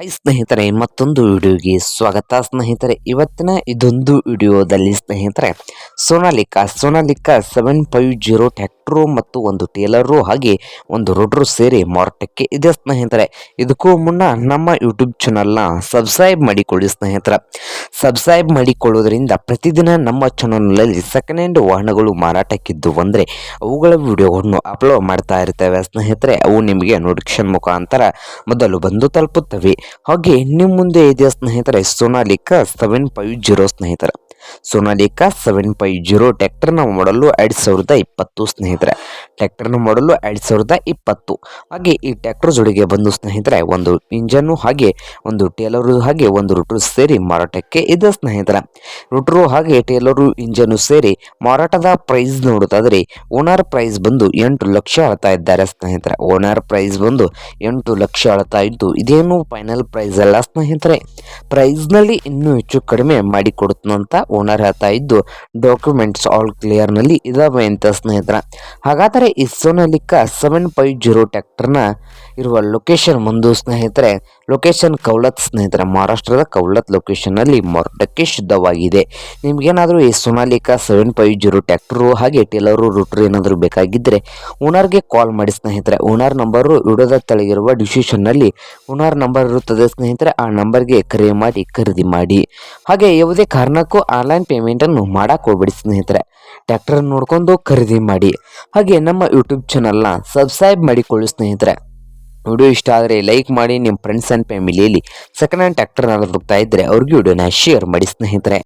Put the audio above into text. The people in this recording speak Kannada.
ಹೈ ಸ್ನೇಹಿತರೆ, ಮತ್ತೊಂದು ವಿಡಿಯೋಗೆ ಸ್ವಾಗತ. ಸ್ನೇಹಿತರೆ, ಇವತ್ತಿನ ಇದೊಂದು ವಿಡಿಯೋದಲ್ಲಿ ಸ್ನೇಹಿತರೆ, Sonalika. Sonalika seven five zero tractor ಮತ್ತು ಒಂದು ಟೇಲರು ಹಾಗೆ ಒಂದು ರೋಡ್ರು ಸೇರಿ ಮಾರಾಟಕ್ಕೆ ಇದೆ ಸ್ನೇಹಿತರೆ. ಇದಕ್ಕೂ ಮುನ್ನ ನಮ್ಮ ಯೂಟ್ಯೂಬ್ ಚಾನಲ್ನ ಸಬ್ಸ್ಕ್ರೈಬ್ ಮಾಡಿಕೊಳ್ಳಿ ಸ್ನೇಹಿತರ. ಸಬ್ಸ್ಕ್ರೈಬ್ ಮಾಡಿಕೊಳ್ಳೋದ್ರಿಂದ ಪ್ರತಿದಿನ ನಮ್ಮ ಚಾನಲ್ನಲ್ಲಿ ಸೆಕೆಂಡ್ ಹ್ಯಾಂಡ್ ವಾಹನಗಳು ಮಾರಾಟಕ್ಕಿದ್ದು ಅಂದರೆ ಅವುಗಳ ವಿಡಿಯೋವನ್ನು ಅಪ್ಲೋಡ್ ಮಾಡ್ತಾ ಇರ್ತೇವೆ ಸ್ನೇಹಿತರೆ. ಅವು ನಿಮಗೆ ನೋಟಿಫಿಕೇಶನ್ ಮುಖಾಂತರ ಮೊದಲು ಬಂದು ತಲುಪುತ್ತವೆ. ಹಾಗೆ ನಿಮ್ಮ ಮುಂದೆ ಇದೆ ಸ್ನೇಹಿತರೆ, ಸೋನಾಲಿಕಾ ಸೆವೆನ್ ಫೈವ್ ಜೀರೋ ಸ್ನೇಹಿತರೆ. ಸೋನಾಲಿಕಾ ಸೆವೆನ್ ಫೈವ್ ಜೀರೋ ಟ್ಯಾಕ್ಟರ್ನ ಮಾಡಲು ಎರಡು ಸಾವಿರದ ಇಪ್ಪತ್ತು ಸ್ನೇಹಿತರೆ. ಟ್ಯಾಕ್ಟರ್ನ ಮಾಡಲು ಎರಡು ಸಾವಿರದ ಇಪ್ಪತ್ತು. ಹಾಗೆ ಈ ಟ್ಯಾಕ್ಟರ್ ಜೋಡಿಗೆ ಬಂದು ಸ್ನೇಹಿತರೆ, ಒಂದು ಇಂಜನ್ನು ಹಾಗೆ ಒಂದು ಟೇಲರು ಹಾಗೆ ಒಂದು ರುಟ್ರು ಸೇರಿ ಮಾರಾಟಕ್ಕೆ ಇದೆ ಸ್ನೇಹಿತರೆ. ರುಟ್ರು ಹಾಗೆ ಟೇಲರು ಇಂಜನ್ನು ಸೇರಿ ಮಾರಾಟದ ಪ್ರೈಸ್ ನೋಡುತ್ತಾದರೆ ಓನರ್ ಪ್ರೈಸ್ ಬಂದು ಎಂಟು ಲಕ್ಷ ಹೇಳ್ತಾ ಇದ್ದಾರೆ ಸ್ನೇಹಿತರೆ. ಓನರ್ ಪ್ರೈಸ್ ಬಂದು ಎಂಟು ಲಕ್ಷ ಹೇಳ್ತಾ ಇದ್ದು, ಇದೇನು ಫೈನಲ್ ಪ್ರೈಸ್ ಅಲ್ಲ ಸ್ನೇಹಿತರೆ. ಪ್ರೈಸ್ನಲ್ಲಿ ಇನ್ನೂ ಹೆಚ್ಚು ಕಡಿಮೆ ಮಾಡಿಕೊಡುತ್ತಂತ ಓನರ್ ಹೇಳ್ತಾ ಇದ್ದು, ಡಾಕ್ಯುಮೆಂಟ್ಸ್ ಆಲ್ ಕ್ಲಿಯರ್ನಲ್ಲಿ ಇದಾವೆ ಅಂತ ಸ್ನೇಹಿತರ. ಹಾಗಾದರೆ ಈ ಸೋನಾಲಿಕ ಸೆವೆನ್ ಫೈವ್ ಜೀರೋ ಟ್ಯಾಕ್ಟರ್ನ ಇರುವ ಲೊಕೇಶನ್ ಮುಂದು ಸ್ನೇಹಿತರೆ. ಲೊಕೇಶನ್ ಕೌಲತ್ ಸ್ನೇಹಿತರೆ, ಮಹಾರಾಷ್ಟ್ರದ ಕೌಲತ್ ಲೊಕೇಶನ್ನಲ್ಲಿ ಮಾರಾಟಕ್ಕೆ ಶುದ್ಧವಾಗಿದೆ. ನಿಮಗೇನಾದರೂ ಈ Sonalika seven five zero tractor ಹಾಗೆ ಟೇಲರು, ರೂಟ್ರು ಏನಾದರೂ ಬೇಕಾಗಿದ್ದರೆ ಓನರ್ಗೆ ಕಾಲ್ ಮಾಡಿ ಸ್ನೇಹಿತರೆ. ಓನರ್ ನಂಬರು ಇಡೋದ ತಳಗಿರುವ ಡಿಸಿಷನ್ನಲ್ಲಿ ಓನರ್ ನಂಬರ್ ಇರುತ್ತದೆ ಸ್ನೇಹಿತರೆ. ಆ ನಂಬರ್ಗೆ ಕರೆ ಮಾಡಿ, ಖರೀದಿ ಮಾಡಿ. ಹಾಗೆ ಯಾವುದೇ ಕಾರಣಕ್ಕೂ ಆನ್ಲೈನ್ ಪೇಮೆಂಟನ್ನು ಮಾಡಕ್ಕೆ ಹೋಗ್ಬೇಡಿ ಸ್ನೇಹಿತರೆ. ಟ್ಯಾಕ್ಟರ್ ನೋಡ್ಕೊಂಡು ಖರೀದಿ ಮಾಡಿ. ಹಾಗೆ ನಮ್ಮ ಯೂಟ್ಯೂಬ್ ಚಾನಲ್ನ ಸಬ್ಸ್ಕ್ರೈಬ್ ಮಾಡಿಕೊಳ್ಳಿ ಸ್ನೇಹಿತರೆ. ವಿಡಿಯೋ ಇಷ್ಟ ಆದರೆ ಲೈಕ್ ಮಾಡಿ ನಿಮ್ಮ ಫ್ರೆಂಡ್ಸ್ ಆ್ಯಂಡ್ ಫ್ಯಾಮಿಲಿಯಲ್ಲಿ ಸೆಕೆಂಡ್ ಹ್ಯಾಂಡ್ ಟ್ಯಾಕ್ಟರ್ ಹೋಗ್ತಾ ಇದ್ದರೆ ಅವ್ರಿಗೆ ವಿಡಿಯೋನ ಶೇರ್ ಮಾಡಿ ಸ್ನೇಹಿತರೆ.